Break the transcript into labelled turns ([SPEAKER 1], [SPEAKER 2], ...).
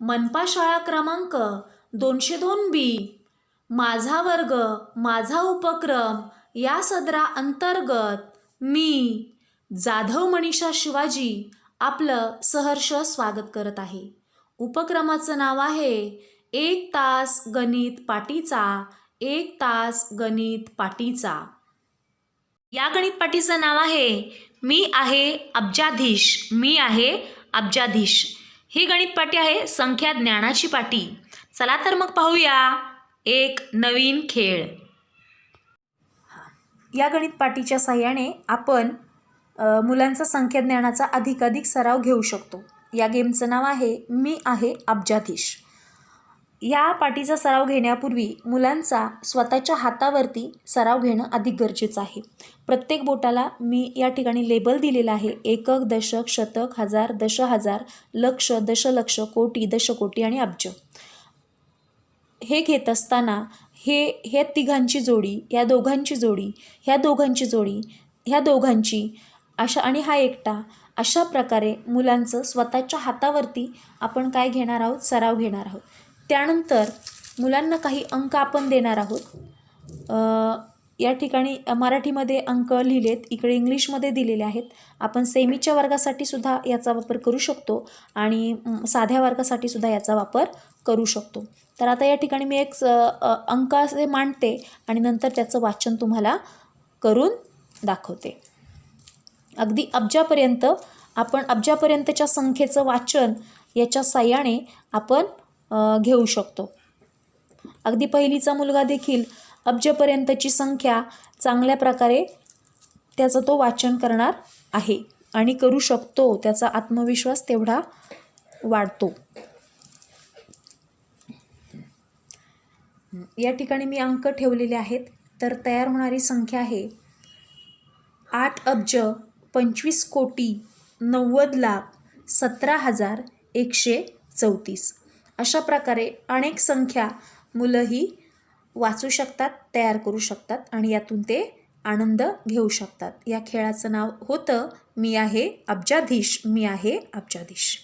[SPEAKER 1] मनपा शाळा क्रमांक दोनशे दोन बी. माझा वर्ग माझा उपक्रम या सदरा अंतर्गत मी जाधव मनीषा शिवाजी आपलं सहर्ष स्वागत करत आहे. उपक्रमाचं नाव आहे एक तास गणित पाटीचा एक तास गणित पाटीचा. या गणित पाटीचं नाव आहे मी आहे अब्जाधीश मी आहे अब्जाधीश. ही गणित पाटी आहे संख्या ज्ञानाची पाटी. चला तर मग पाहूया. एक नवीन खेळ. या गणित पाटीच्या साह्याने आपण मुलांचा संख्या ज्ञानाचा अधिकाधिक सराव घेऊ शकतो. या गेमचं नाव आहे मी आहे अब्जाधीश. या पाटीचा सराव घेण्यापूर्वी मुलांचा स्वतःच्या हातावरती सराव घेणं अधिक गरजेचं आहे. प्रत्येक बोटाला मी या ठिकाणी लेबल दिलेलं आहे. एकक दशक शतक हजार दश हजार लक्ष दशलक्ष कोटी दशकोटी आणि अब्ज. हे घेत असताना हे ह्या तिघांची जोडी या दोघांची जोडी ह्या दोघांची जोडी ह्या दोघांची अशा आणि हा एकटा अशा प्रकारे मुलांचं स्वतःच्या हातावरती आपण काय घेणार आहोत? सराव घेणार आहोत. त्यानंतर मुलांना काही अंक आपण देणार आहोत. या ठिकाणी मराठीमध्ये अंक लिहिलेत इकडे इंग्लिशमध्ये दिलेले आहेत. आपण सेमीच्या वर्गासाठी सुद्धा याचा वापर करू शकतो आणि साध्या वर्गासाठी सुद्धा याचा वापर करू शकतो. तर आता या ठिकाणी मी एक स- अंक असे मांडते आणि नंतर त्याचं वाचन तुम्हाला करून दाखवते. अगदी अब्जापर्यंत आपण अब्जापर्यंतच्या संख्येचं वाचन याच्या साह्याने आपण घेऊ शकतो. अगदी पहिलीचा मुलगा देखील अब्जपर्यंतची संख्या चांगल्या प्रकारे त्याचं तो वाचन करणार आहे आणि करू शकतो त्याचा आत्मविश्वास तेवढा वाढतो. या ठिकाणी मी अंक ठेवलेले आहेत. तर तयार होणारी संख्या आहे आठ अब्ज पंचवीस कोटी नव्वद लाख सतरा हजार एकशे चौतीस. अशा प्रकारे अनेक संख्या मुलंही वाचू शकतात तयार करू शकतात आणि यातून ते आनंद घेऊ शकतात. या खेळाचं नाव होतं मी आहे अब्जाधीश मी आहे अब्जाधीश.